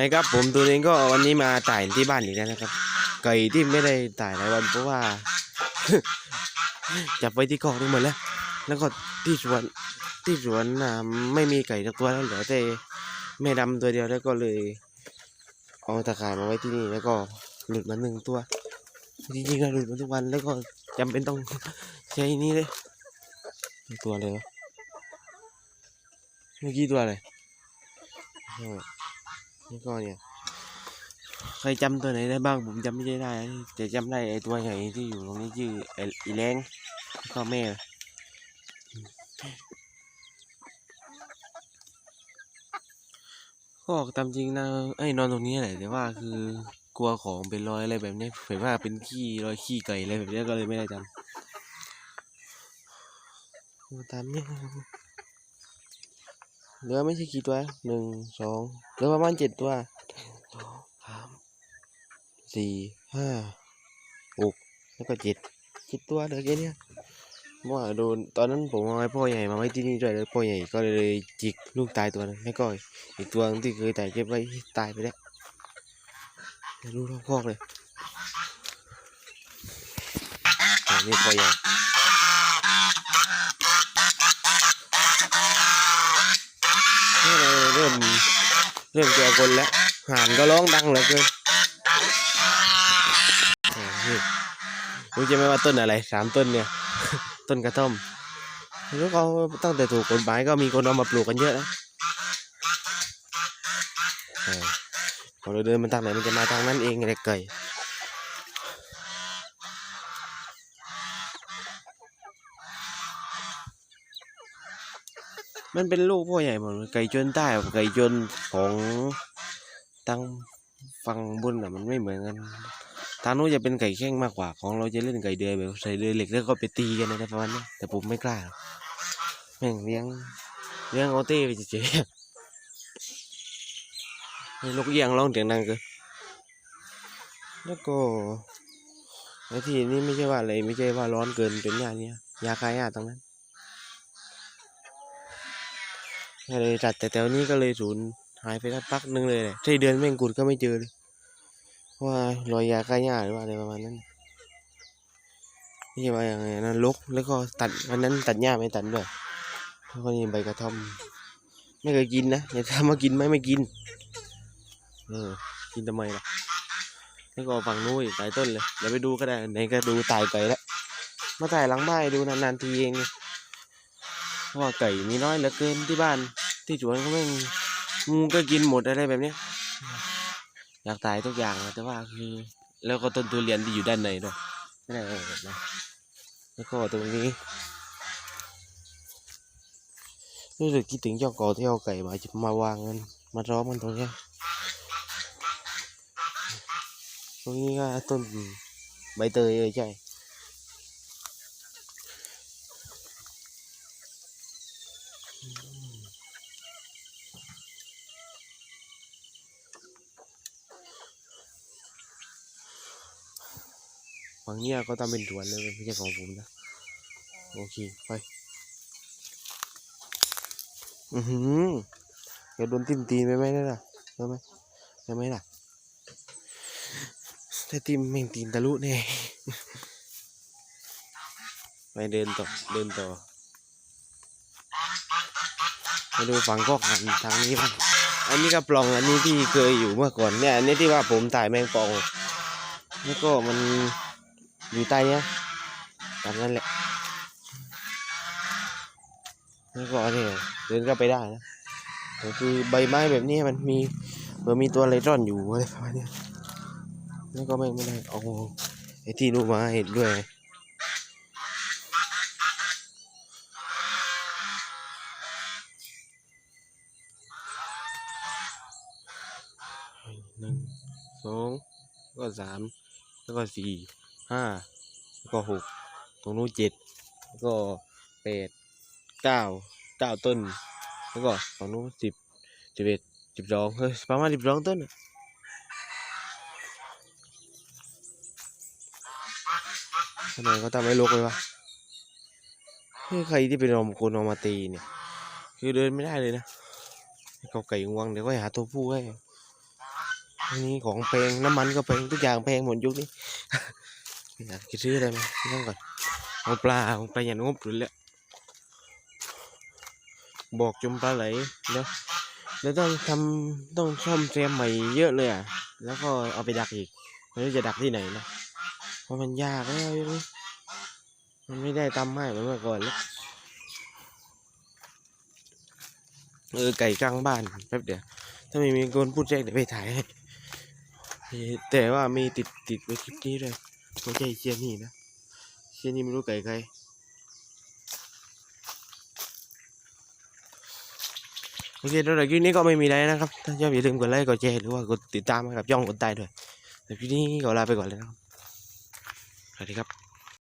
ไงครับผมตัวเองก็วันนี้มาถ่ายที่บ้านอีกแล้วนะครับ ไก่ที่ไม่ได้ถ่ายหลายวันเพราะว่า จับไว้ที่กอกนี่หมดแล้ว แล้วก็ที่สวนที่สวนไม่มีไก่สักตัวแล้วเหลือแต่แม่ดำตัวเดียวแล้วก็เลยเอาตะข่ายมาไว้ที่นี่แล้วก็หลุดมาหนึ่งตัวจริงๆก็หลุดมาทุกวันแล้วก็จำเป็นต้องใช้นี่เลยตัวอะไรวะเมื่อกี้ตัวอะไร นี่ก็เนี่ยใครจำตัวไหนได้บ้างผมจำไม่ได้ได้นะแต่จำได้ไอ้ตัวใหญ่ที่อยู่ตรงนี้ชื่อไอ้อีแรงแล้วก็แม่ก็ตามจริงนะไอ้นอนตรงนี้แหละแต่ว่าคือกลัวของเป็นรอยอะไรแบบนี้เผยว่าเป็นขี้รอยขี้ไก่อะไรแบบนี้ก็เลยไม่ได้จำตามเนี่ย เหลือไม่ใช่กี่ตัวหนึ่งสองเหลือประมาณเจ็ดตัวสองสามสี่ห้าหกแล้วก็เจ็ดเจ็ดตัวเหลือแค่เนี้ยเพราะว่าโดนตอนนั้นผมเอาไว้พ่อใหญ่มาไว้ที่นี่ด้วยแล้วพ่อใหญ่ก็เลยจิกลูกตายตัวนึงแล้วก็อีกตัวหนึ่งที่เคยแต่เก็บไว้ตายไปแล้วรู้รอบคอกเลยนนี้ตัวใหญ่นี่ เริ่มเริ่มเจอคนแล้วห่านก็ร้องดังเหลือเกินรู้จะไหมว่าต้นอะไรสามต้นเนี่ย ต้นกระท่อมแล้วเขาตั้งแต่ถูกกฎหมายก็มีคนเอามาปลูกกันเยอะนะเออพอเราเดินมันทางไหนมันจะมาทางนั้นเองไงไก่ มันเป็นลูกพ่อใหญ่หมดเลยไก่จนใต้กับไก่จนของทางฝั่งบนอะมันไม่เหมือนกันทางนู้นจะเป็นไก่แข้งมากกว่าของเราจะเล่นไก่เดือยแบบใส่เดือยเหล็กแล้วก็ไปตีกันนะประมาณนี้แต่ผมไม่กล้าแม่งเลี้ยงเลี้ยงเอาเต้ไปเฉยๆให้นกเอียงร้องเสียงดังเกินแล้วก็ในที่นี้ไม่ใช่ว่าอะไรไม่ใช่ว่าร้อนเกินเป็นยาเนี่ยยาคลายยาตรงนั้น ก็เลยจัดแต่แถวนี้ก็เลยสูญหายไปสักพักนึงเลยแหละใช่เดือนแม่งกุดก็ไม่เจอเลยว่ารอยยาคลายยาหรือว่าอะไรประมาณนั้นไม่ใช่ว่าอย่างไงนะลกแล้วก็ตัดวันนั้นตัดหญ้าไม่ตัดด้วยแล้วก็นี่ใบกระท่อมไม่เคยกินนะอย่าถามว่ากินไหมไม่กิน เออ กินทำไมล่ะแล้วก็ฝั่งนู้นอีกหลายต้นเลยเดี๋ยวไปดูก็ได้ไหนก็ดูตายไก่แล้วมาถ่ายหลังบ้านให้ดูนานๆทีเองเพราะว่าไก่มีน้อยเหลือเกินที่บ้าน ที่สวนเขาไม่งงูก็กินหมดอะไรแบบนี้อยากตายทุกอย่างอะแต่ว่าคือ แล้วก็ต้นทุเรียนที่อยู่ด้านในด้วยไม่ได้นะแล้วก็ตรงนี้รู้สึกคิดถึงเจ้าก่าที่เอาไก่มามาวางกันมาร้อมกันตรงนี้ตรงนี้ก็ต้นใบเตยเออใช่ ฝั่งเนี้ยก็ทำเป็นสวนเลยไม่ใช่ของผมนะ โอเค ไป อือหือเดี๋ยวโดนทิ่มตีนไปไหมเนี่ล่ะได้ไหมได้ไหมล่ะถ้าทีมแม่งตีนทะลุแน่ไปเดินต่อ เดินต่อไปดูฝั่งกอกหันทางนี้บ้างอันนี้ก็ปล่องอันนี้ที่เคยอยู่เมื่อก่อนเนี่ยอันนี้ที่ว่าผมถ่ายแมงป่อง แล้วก็มัน อยู่ใต้เนี้ยตามนั้นแหละแล้วก็เนี่ยเดินก็ไปได้นะแต่คือใบไม้แบบนี้มันมีเหมือนมีตัวอะไรร่อนอยู่อะไรประมาณเนี้ยแล้วก็ไม่ไม่ได้เอาไอ้ที่นู่นมาให้ด้วยหนึ่งสองก็สามแล้วก็สี่ ห้าแล้วก็หกตรงนู้นเจ็ดแล้วก็แปดเก้าเก้าต้น แล้วก็ฝั่งนู้นสิบสิบเอ็ดสิบสองเฮ้ยประมาณสิบสองต้นทำไมเขาทำให้ลกเลยวะเฮ้ยใครที่เป็นอมคนเอมาตีเนี่ย คือเดินไม่ได้เลยนะเขาไก่งวงเดี๋ยวก็หาตัวผู้ให้อันนี้ของแพงน้ำมันก็แพงทุกอย่างแพงหมดยุคนี้ อยากจะซื้ออะไรมานั่งก่อนเอาปลาเอาปลาอย่างงบหรือแหละบอกจมปลาไหลแล้วแล้วต้องทำต้องซ่อมแซมใหม่เยอะเลยอะแล้วก็เอาไปดักอีกไม่รู้จะดักที่ไหนนะเพราะมันยากแล้วยุคนี้มันไม่ได้ตำให้เหมือนเมื่อก่อนแล้วเออไก่กลางบ้านแป๊บเดียวถ้าไม่มีคนพูดแจ้งเดี๋ยวไปถ่ายให้แต่ว่ามีติดติดไว้คลิปนี้ด้วย ไม่ใช่เชียนี่นะเชียนี่ไม่รู้ไก่ใครโอเคแล้วในคลิปนี้ก็ไม่มีอะไรนะครับ ถ้าชอบอย่าลืมกดไลค์ กดแชร์ หรือว่ากดติดตามกับย่องกดใต้ด้วยแต่คลิปนี้ก็ลาไปก่อนเลยนะครับ สวัสดีครับ